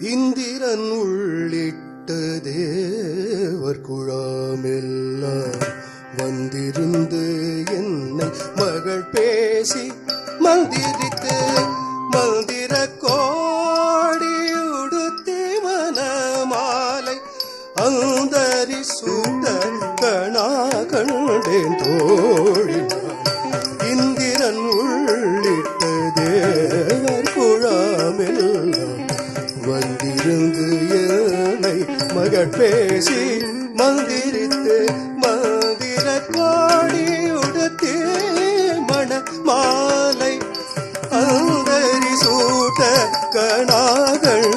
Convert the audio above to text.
இந்திரன் உள்ளிட்ட தேவர் குழாமெல்லாம் வந்திருந்து என்னை மகள் பேசி மந்திரித்து மந்திர கோடி உடுத்தி மனமாலை அந்தரி சூட்ட கணா கண்டேன் தோழி. இருந்து ஏனை மகள் பேசி மந்திரித்து மந்திர காடி உடுத்தே மண மாலை அந்தரி சூட்ட கணாகள்